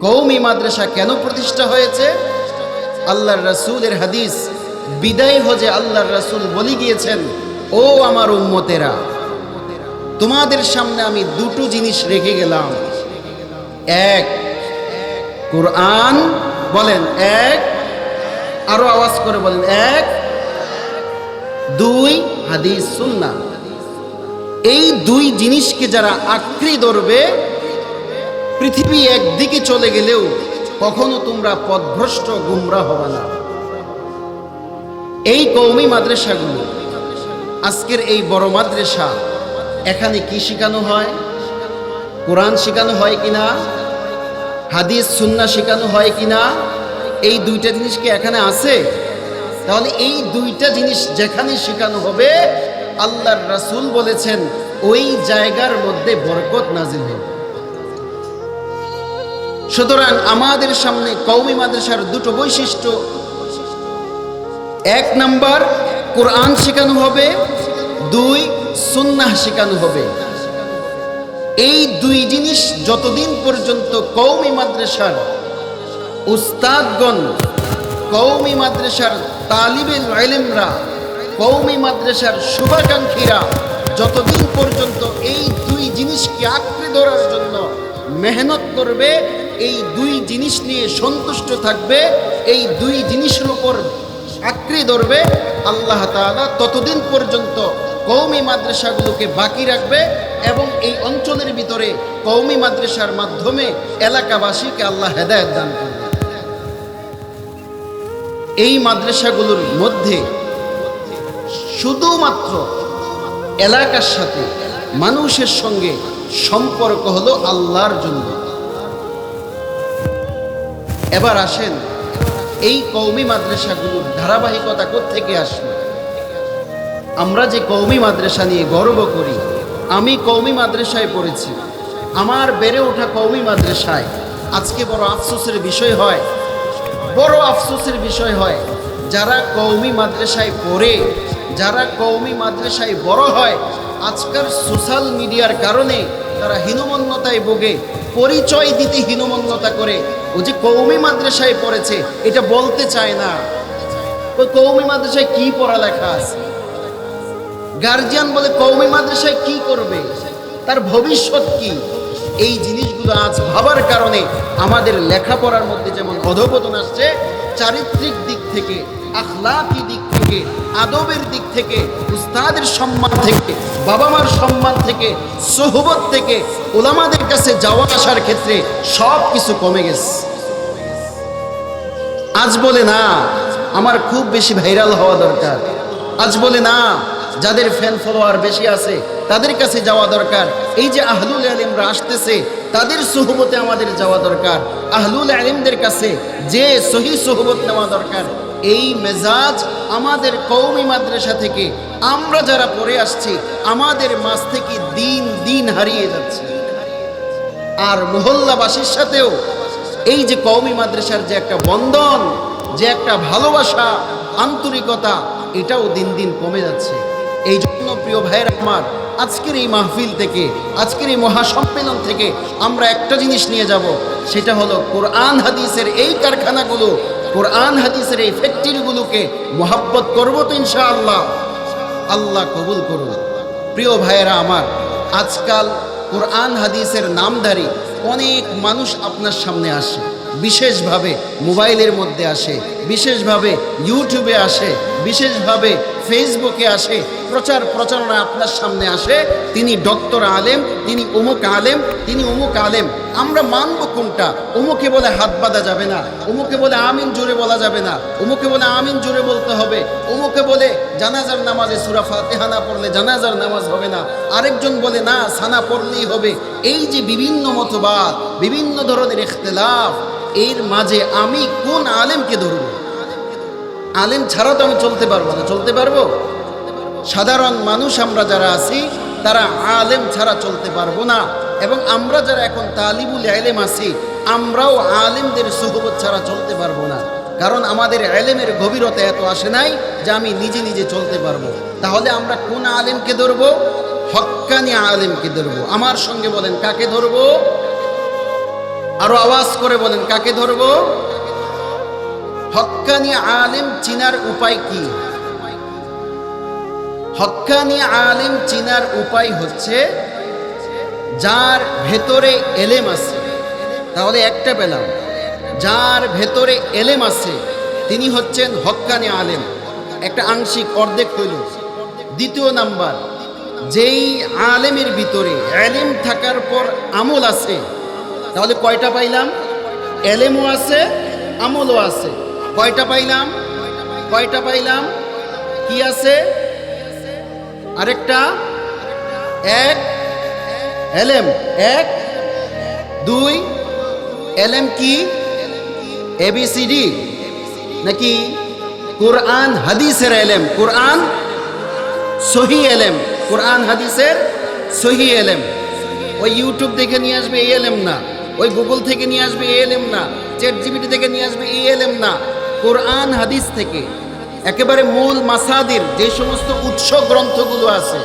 কৌমি মাদ্রাসা কেন প্রতিষ্ঠা হয়েছে? আল্লাহর রাসূলের হাদিস, বিদায় হজে আল্লাহর রাসূল বলি গিয়েছেন, ও আমার উম্মতেরা, তোমাদের সামনে আমি দুটো জিনিস রেখে গেলাম। এক, কোরআন, বলেন, এক, আরও আওয়াজ করে বলেন, এক, দুই, হাদিস, সুন্নাহ। এই দুই জিনিসকে যারা আঁকড়ে ধরবে পৃথিবী একদিকে চলে গেলেও কখনো তোমরা পথভ্রষ্ট গুমরা হবে না। এই কৌমি মাদ্রাসাগুলো, আজকের এই বড় মাদ্রাসা, এখানে কি শেখানো হয়? কোরআন শেখানো হয় কিনা? হাদিস, সুন্না শেখানো হয় কিনা? এই দুইটা জিনিস কি এখানে আছে? তাহলে এই দুইটা জিনিস যেখানে শেখানো হবে, আল্লাহর রাসূল বলেছেন, ওই জায়গার মধ্যে বরকত নাজিল হবে। সুতরাং আমাদের সামনে কৌমি মাদ্রাসার দুটো বৈশিষ্ট্য। এক নাম্বার, কোরআন শেখানো হবে। দুই, সুন্নাহ শেখানো হবে। এই দুই জিনিস যতদিন পর্যন্ত কৌমি মাদ্রাসার উস্তাদগণ কৌমি মাদ্রাসার তালিবেল আলেমরা কৌমি মাদ্রাসার শুভাকাঙ্ক্ষীরা যতদিন পর্যন্ত এই দুই জিনিসকে আঁকড়ে ধরার জন্য মেহনত করবে এই দুই জিনিস নিয়ে সন্তুষ্ট থাকবে, এই দুই জিনিসের উপর আঁকড়ে ধরবে, আল্লাহ তাআলা ততদিন পর্যন্ত কৌমি মাদ্রাসাগুলোকে বাকি রাখবে এবং এই অঞ্চলের ভিতরে কৌমি মাদ্রাসার মাধ্যমে এলাকাবাসীকে আল্লাহ হেদায়ত দান করবে। এই মাদ্রাসাগুলোর মধ্যে শুধুমাত্র এলাকার সাথে মানুষের সঙ্গে সম্পর্ক হলো আল্লাহর জন্য। এবার আসেন এই কৌমি মাদ্রাসাগুলোর ধারাবাহিকতা থেকে আসলো? আমরা যে কৌমি মাদ্রাসা নিয়ে গর্ব করি, আমি কৌমি মাদ্রাসায় পড়েছি। আমার বেড়ে ওঠা কৌমি মাদ্রাসায় আজকে বড় আফসোসের বিষয় হয়, বড় আফসোসের বিষয় হয়, যারা কৌমি মাদ্রাসায় পড়ে, যারা কৌমি মাদ্রাসায় বড় হয়, আজকাল সোশ্যাল মিডিয়ার কারণে তারা হীনমন্যতায় ভোগে। পরিচয় দিতে হীনমন্যতা করে। ও যে কৌমি মাদ্রাসায় পড়েছে, এটা বলতে চায় না। ওই কৌমি মাদ্রাসায় কি পড়ালেখা আছে? গার্জিয়ান বলে কৌমি মাদ্রাসায় কি করবে? তার ভবিষ্যৎ কি? এই জিনিসগুলো আজ ভাবার কারণে আমাদের লেখাপড়ার মধ্যে যেমন অধপতন আসছে, চারিত্রিক দিক থেকে আখলাকি দিক থেকে, আদবের দিক থেকে, উস্তাদের সম্মান থেকে বাবা মার সম্মান থেকে, সোহবত থেকে ওলামাদের কাছে যাওয়া আসার ক্ষেত্রে সব কিছু কমে গেছে। আজ বলে না, আমার খুব বেশি ভাইরাল হওয়া দরকার। আজ বলে না, যাদের ফ্যান ফলোয়ার বেশি আছে, তাদের কাছে যাওয়া দরকার। এই যে আহলুল আলিমরা আসতেছে, তাদের সোহবতে আমাদের যাওয়া দরকার। আহলুল আলিমদের কাছে যে সহি সোহবত নেওয়া দরকার এই মেজাজ আমাদের কৌমি মাদ্রাসা থেকে। আমরা যারা পড়ে আসছি, আমাদের মাছ থেকে দিন দিন হারিয়ে যাচ্ছে। আর মহল্লাবাসীর সাথেও এই যে কওমি মাদ্রাসার যে একটা বন্ধন, যে একটা ভালোবাসা, আন্তরিকতা, এটাও দিন দিন কমে যাচ্ছে। এই জন্য প্রিয় ভাইয়ের আমার, আজকের এই মাহফিল থেকে, আজকের এই মহাসম্মেলন থেকে আমরা একটা জিনিস নিয়ে যাব, সেটা হলো কোরআন, হাদিসের এই কারখানাগুলো কোরআন হাদিসের এই ফ্যাক্টরিগুলোকে মোহাব্বত করব তো ইনশাআল্লাহ। আল্লাহ কবুল করুন। প্রিয় ভাইয়েরা আমার, আজকাল কোরআন হাদিসের নামধারী অনেক মানুষ আপনার সামনে আসে। বিশেষভাবে মোবাইলের মধ্যে আসে, বিশেষভাবে ইউটিউবে আসে, বিশেষভাবে ফেসবুকে আসে, প্রচার প্রচারণা আপনার সামনে আসে, তিনি ডক্টর আলেম, তিনি অমুক আলেম, তিনি অমুক আলেম। আমরা মানব কোনটা? অমুকে বলে হাত বাঁধা যাবে না, অমুকে বলে আমিন জোরে বলা যাবে না, অমুকে বলে আমিন জোরে বলতে হবে, অমুকে বলে জানাজার নামাজে সুরা ফাতেহা পড়লে জানাজার নামাজ হবে না। আরেকজন বলে, না, সানা পড়লেই হবে। এই যে বিভিন্ন মতবাদ, বিভিন্ন ধরনের ইখতলাফ, এর মাঝে আমি কোন আলেমকে ধরব? আলেম ছাড়া তো আমি চলতে পারব না। চলতে পারব? সাধারণ মানুষ আমরা যারা আছি, তারা আলেম ছাড়া চলতে পারব না। এবং আমরা যারা এখন তালিবুল আলেম আছি, আমরাও আলেমদের সুহবত ছাড়া চলতে পারব না। কারণ আমাদের আলেমের গভীরতা এত আসে নাই যে আমি নিজে নিজে চলতে পারব। তাহলে আমরা কোন আলেমকে ধরবো? হক্কানি আলেমকে ধরবো। আমার সঙ্গে বলেন, কাকে ধরবো? আরও আওয়াজ করে বলেন, কাকে ধরব? হক্কানি আলেম চিনার উপায় কি? হক্কানি আলেম চিনার উপায় হচ্ছে যার ভেতরে এলেম আছে। তাহলে একটা পেলাম। যার ভেতরে এলেম আছে, তিনি হচ্ছেন হক্কানি আলেম। একটা আংশিক অর্ধেক হইল। দ্বিতীয় নাম্বার, যেই আলেমের ভিতরে এলেম থাকার পর আমল আছে, তাহলে কয়টা পাইলাম? এলেমও আছে, আমলও আছে। কয়টা পাইলাম? কয়টা পাইলাম? কি আছে? আরেকটা? এক? এলেম এক? দুই? এলেম কি? এবিসিডি? নাকি কোরআন হাদিসের এলেম কোরআন সহি এলেম কোরআন হাদিসের সহি এলেম ওই ইউটিউব দেখে নিয়ে আসবে এই এলেম না। ওই গুগল থেকে নিয়ে আসবে এই এলেম না। চ্যাট জিবিটি থেকে নিয়ে আসবে এই এলেম না। কোরআন হাদিস থেকে একেবারে মূল মাসাদির যে সমস্ত উৎস গ্রন্থগুলো আছে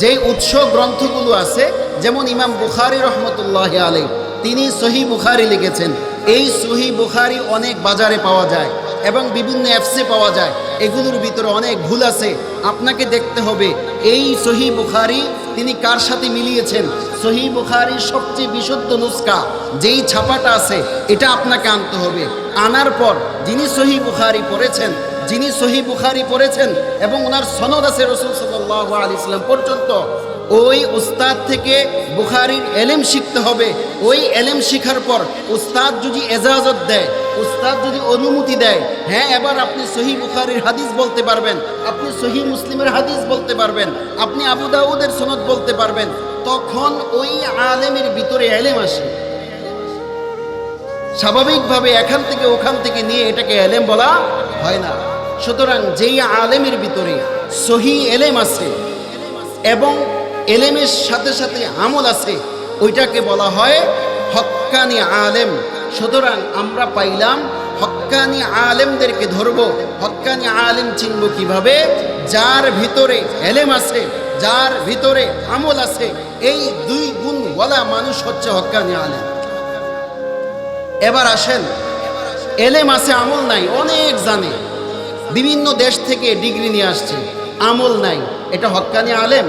যে উৎস গ্রন্থগুলো আছে, যেমন ইমাম বুখারি রহমতুল্লাহ আলী তিনি সহি বুখারি লিখেছেন। এই সহি বুখারি অনেক বাজারে পাওয়া যায় এবং বিভিন্ন অ্যাপসে পাওয়া যায়। এগুলোর ভিতরে অনেক ভুল আছে। আপনাকে দেখতে হবে, এই সহি বুখারি তিনি কার সাথে মিলিয়েছেন? সহি বুখারির সবচেয়ে বিশুদ্ধ নুস্কা যেই ছাপাটা আছে, এটা আপনাকে আনতে হবে। আনার পর যিনি সহি বুখারি পড়েছেন, যিনি সহি বুখারি পড়েছেন এবং ওনার সনদ আছে রসুল সাল্লাহ আলি ইসলাম পর্যন্ত ওই উস্তাদ থেকে বুখারির এলেম শিখতে হবে। ওই এলেম শিখার পর উস্তাদ যদি এজাজত দেয়, উস্তাদ যদি অনুমতি দেয় হ্যাঁ এবার আপনি সহি বুখারির হাদিস বলতে পারবেন, আপনি সহি মুসলিমের হাদিস বলতে পারবেন, আপনি আবু দাউদের সনদ বলতে পারবেন, তখন ওই আলেমের ভিতরে এলেম আসে। স্বাভাবিকভাবে এখান থেকে ওখান থেকে নিয়ে এটাকে এলেম বলা হয় না। সুতরাং যেই আলেমের ভিতরে সহি এলেম আছে এবং এলেমের সাথে সাথে আমল আছে। ওইটাকে বলা হয় হক্কানি আলেম। সুতরাং আমরা পাইলাম হক্কানি আলেমদেরকে ধরবো। হক্কানি আলেম চিনব কীভাবে? যার ভিতরে এলেম আছে, যার ভিতরে আমল আছে, এই দুই গুণওয়ালা মানুষ হচ্ছে হক্কানি আলেম। এবার আসেন, এলেম আছে, আমল নাই, অনেক জানে। বিভিন্ন দেশ থেকে ডিগ্রি নিয়ে আসছে, আমল নাই, এটা হক্কানি আলেম।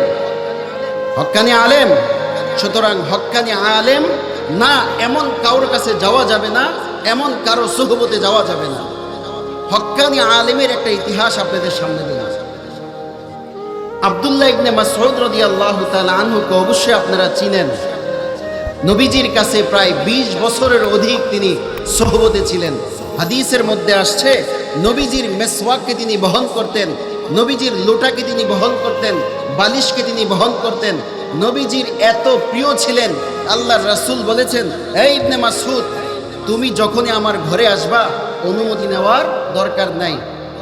হক্কানি আলেম, সুতরাং হক্কানি আলেম না এমন কারোর কাছে যাওয়া যাবে না, এমন কারও সুহবতে যাওয়া যাবে না। হক্কানি আলেমের একটা ইতিহাস আপনাদের সামনে দিলাম। আবদুল্লাহ ইবনে মাসউদ রাদিয়াল্লাহু তাআলা আনহুকে অবশ্যই আপনারা চিনেন। নবীজির কাছে প্রায় ২০ বছরের অধিক তিনি সহবতে ছিলেন। হাদিসের মধ্যে আসছে, নবীজির মেসওয়াককে তিনি বহন করতেন, নবীজির লোটাকে তিনি বহন করতেন বালিশকে তিনি বহন করতেন। নবীজির এত প্রিয় ছিলেন, আল্লাহর রাসূল বলেছেন, এই ইবনে মাসউদ, তুমি যখনই আমার ঘরে আসবা, অনুমতি নেওয়ার দরকার নাই।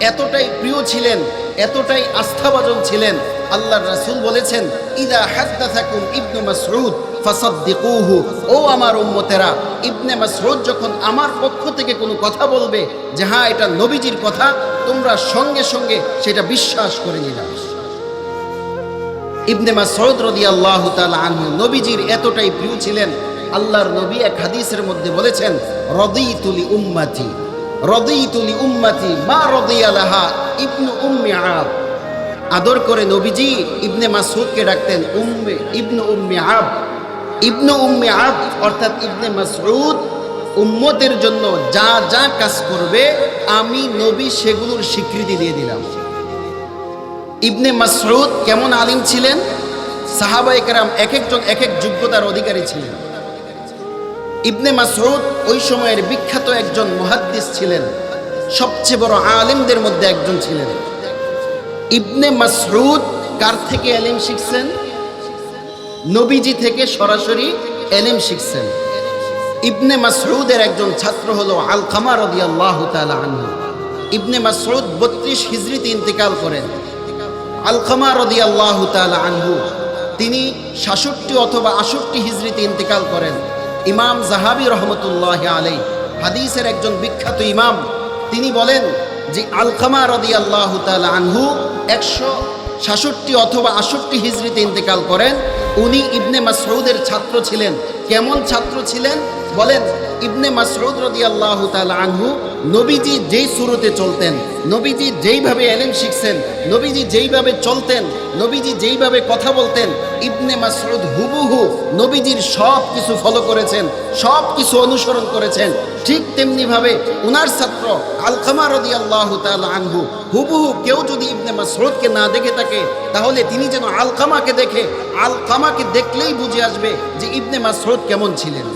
এতটাই প্রিয় ছিলেন, এতটাই আস্থাভাজন ছিলেন, আল্লাহর রাসূল বলেছেন, ইদা হাদ্দাথাকুম ইবনু মাসউদ, ফাসাদ্দিকুহু। ও আমার উম্মতেরা, ইবনে মাসউদ যখন আমার পক্ষ থেকে কোনো কথা বলবে যে হ্যাঁ এটা নবীজির কথা, তোমরা সঙ্গে সঙ্গে সেটা বিশ্বাস করে নিলাম। ইবনে মাসউদ রাদিয়াল্লাহু তাআলা আনহু নবীজির এতটাই প্রিয় ছিলেন, আল্লাহর নবী এক হাদিসের মধ্যে বলেছেন রদিতুলি উম্মতি রদিতুলি উম্মতি, মা রদিয়া লাহা ইবনু উম্মি আব। আদর করে নবীজি ইবনে মাসউদকে ডাকতেন, উম্মে, ইবনু উম্মি আব। ইবনু উম্মি আব অর্থাৎ ইবনে মাসউদ উম্মতের জন্য যা যা কাজ করবে, আমি নবী সেগুলোর স্বীকৃতি দিয়ে দিলাম। ইবনে মাসউদ কেমন আলিম ছিলেন? সাহাবা একরাম এক একজন এক এক যোগ্যতার অধিকারী ছিলেন। ইবনে মাসউদ ওই সময়ের বিখ্যাত একজন মুহাদ্দিস ছিলেন। সবচেয়ে বড় আলিমদের মধ্যে একজন ছিলেন। ইবনে মাসউদ কার থেকে এলিম শিখছেন? নবীজি থেকে সরাসরি এলিম শিখছেন। ইবনে মাসউদের একজন ছাত্র হলো আলকামা রাদিয়াল্লাহু তাআলা আনহু। ইবনে মাসউদ 32 হিজরিতে ইন্তেকাল করেন। আলকামা রাদিয়াল্লাহু তাআলা আনহু, তিনি সাতষট্টি অথবা আষট্টি হিজরিতে ইন্তেকাল করেন। ইমাম জাহাবি রহমতুল্লাহ আলাই হাদিসের একজন বিখ্যাত ইমাম, তিনি বলেন যে আলকামা রাদিয়াল্লাহু তাআলা আনহু একশো সাতষট্টি অথবা আষট্টি হিজরিতে ইন্তেকাল করেন। উনি ইবনে মাসউদের ছাত্র ছিলেন। কেমন ছাত্র ছিলেন? বলেন, ইবনে মাসরুদ রদি আল্লাহ আনহু, নবীজি যেই সুরতে চলতেন, নবীজি যেইভাবে এলেম শিখছেন, নবীজি যেইভাবে চলতেন, নবীজি যেইভাবে কথা বলতেন, ইবনে মাসরুদ হুবহু নবীজির সব কিছু ফলো করেছেন, সব কিছু অনুসরণ করেছেন। ঠিক তেমনিভাবে উনার ছাত্র আলখামা রদি আল্লাহ আনহু, হুবহু কেউ যদি ইবনে মাসরুদকে না দেখে থাকে, তাহলে তিনি যেন আলকামাকে দেখে আলকামাকে দেখলেই বুঝে আসবে যে ইবনে মাসরুদ কেমন ছিলেন।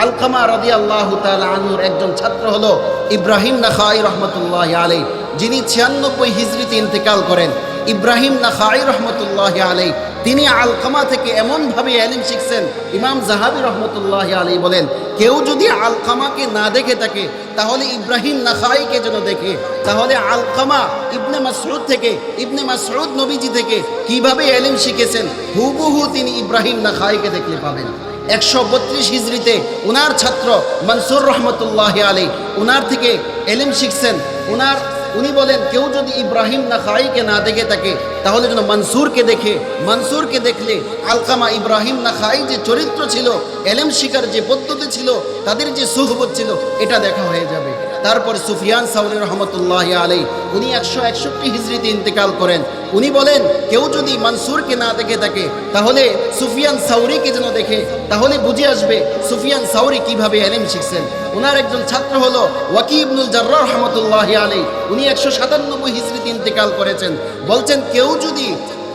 আলকামা রদি আল্লাহ আনুর একজন ছাত্র হলো ইব্রাহিম নাখাই রহমতুল্লাহ আলাই যিনি ছিয়ানব্বই হিজড়িতে ইন্তেকাল করেন। ইব্রাহিম নাখাই রহমতুল্লাহ আলাই তিনি আলকামা থেকে এমনভাবে এলিম শিখছেন, ইমাম জাহাবি রহমতুল্লাহ আলী বলেন, কেউ যদি আলকামাকে না দেখে থাকে, তাহলে ইব্রাহিম নাখাইকে যেন দেখে। তাহলে আলকামা ইবনে মাসরুদ থেকে, ইবনে মাসরুদ নবীজি থেকে কীভাবে এলিম শিখেছেন, হুবহু তিনি ইব্রাহিম নাখাইকে দেখলে পাবেন। একশো বত্রিশ হিজড়িতে উনার ছাত্র মনসুর রহমতুল্লাহ আলী, উনার থেকে এলিম শিখছেন। উনার, উনি বলেন, কেউ যদি ইব্রাহিম না খাইকে না দেখে থাকে, তাহলে যেন মনসুরকে দেখে। মনসুরকে দেখলে আলকামা ইব্রাহিম না খাই যে চরিত্র ছিল, এলেম শিকার যে পদ্ধতি ছিল, তাদের যে সুখবোধ ছিল, এটা দেখা হয়ে যাবে। তারপর সুফিয়ান সাউলি রহমতুল্লাহ আলী উনি একশো একষট্টি হিজড়িতে ইন্তেকাল করেন। উনি বলেন, কেউ যদি মনসুরকে না দেখে থাকে, তাহলে সুফিয়ান সাউরিকে যেন দেখে, তাহলে বুঝে আসবে সুফিয়ান সাউরি কীভাবে এলেম শিখছেন। ওনার একজন ছাত্র হলো ওয়াকি ইবনুল জার্রা রহমতুল্লাহ আলী উনি একশো সাতানব্বই হিজড়িতে ইন্তেকাল করেছেন। বলছেন, কেউ যদি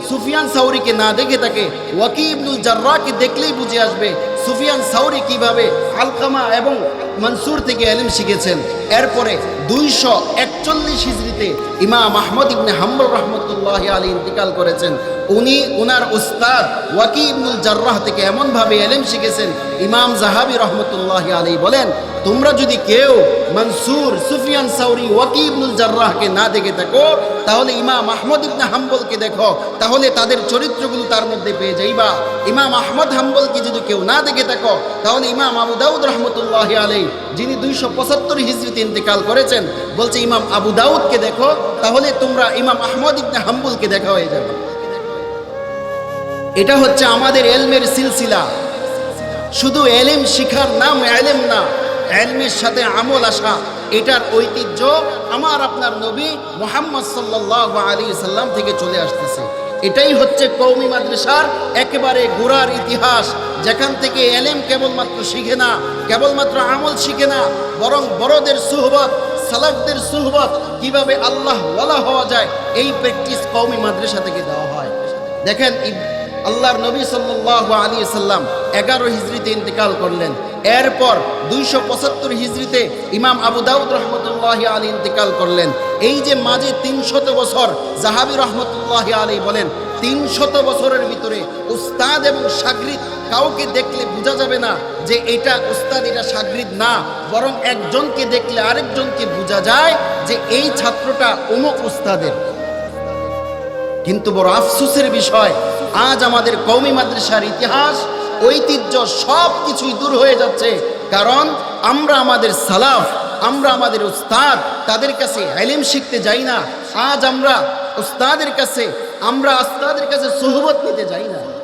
সুফিয়ান সাউরিকে না দেখে থাকে, ওয়াকি ইবনুল জার্রাকে দেখলেই বুঝে আসবে সুফিয়ান সাউরি কীভাবে আলকামা এবং মনসুর থেকে এলিম শিখেছেন? এরপরে দুইশো একচল্লিশ হিজড়িতে ইমাম আহমদ ইবনে হাম্বল রহমতুল্লাহ আলী ইন্তিকাল করেছেন। উনি উনার উস্তাদ ওয়াকি ইবনুল জার্রাহ থেকে এমনভাবে এলেম শিখেছেন। ইমাম জাহাবি রহমতুল্লাহ আলী বলেন, তোমরা যদি কেউ মনসুর, সুফিয়ান সাউরি, ওয়াকি ইবনুল জার্রাহকে না দেখে থাকো, তাহলে ইমাম আহমদ ইবনে হাম্বলকে দেখো। তাহলে তাদের চরিত্রগুলো তার মধ্যে পেয়ে যাইবা। ইমাম আহমদ হাম্বলকে যদি কেউ না দেখে থাকো তাহলে ইমাম আবু দাউদ রহমতুল্লাহ আলী যিনি দুইশো পঁচাত্তর হিজড়িতে ইন্তেকাল করেছেন, বলছে ইমাম আবু দাউদকে দেখো, তাহলে তোমরা ইমাম আহমদ ইবনে হাম্বুলকে দেখা হয়ে যাবে। এটা হচ্ছে আমাদের এলমের সিলসিলা। শুধু এলেম শিখার নাম এলেম না, এলমের সাথে আমল আসা, এটার ঐতিহ্য আমার আপনার নবী মোহাম্মদ সাল্লাহ আলী সাল্লাম থেকে চলে আসতেছে। এটাই হচ্ছে কৌমি মাদ্রাসার একেবারে গোড়ার ইতিহাস। যেখান থেকে এলেম কেবলমাত্র শিখে না, কেবলমাত্র আমল শিখে না, বরং বড়দের সুহবত, সালাফদের সুহবত কীভাবে আল্লাহ ওয়ালা হওয়া যায়, এই প্র্যাকটিস কৌমি মাদ্রাসা থেকে দেওয়া হয়। দেখেন আল্লাহর নবী সাল্লাহ আলী সাল্লাম এগারো হিজড়িতে ইন্তেকাল করলেন। এরপর দুইশো পঁচাত্তর হিজড়িতে ইমাম আবু দাউদ রহমতুল্লাহ আলী ইন্তেকাল করলেন। এই যে মাঝে তিনশত বছর জাহাবি রহমতুল্লাহ আলী বলেন তিনশত বছরের ভিতরে উস্তাদ এবং সাগরিদ কাউকে দেখলে বোঝা যাবে না যে এটা উস্তাদ, এটা সাগরিদ না। বরং একজনকে দেখলে আরেকজনকে বোঝা যায় যে এই ছাত্রটা অমুক উস্তাদের। কিন্তু বড় আফসোসের বিষয়, আজ আমাদের কৌমি মাদ্রাসার ইতিহাস, ঐতিহ্য সব কিছুই দূর হয়ে যাচ্ছে। কারণ আমরা আমাদের সালাফ, আমরা আমাদের উস্তাদ, তাদের কাছে এলিম শিখতে যাই না। আজ আমরা উস্তাদের কাছে আমরা উস্তাদের কাছে সোহবত নিতে যাই না।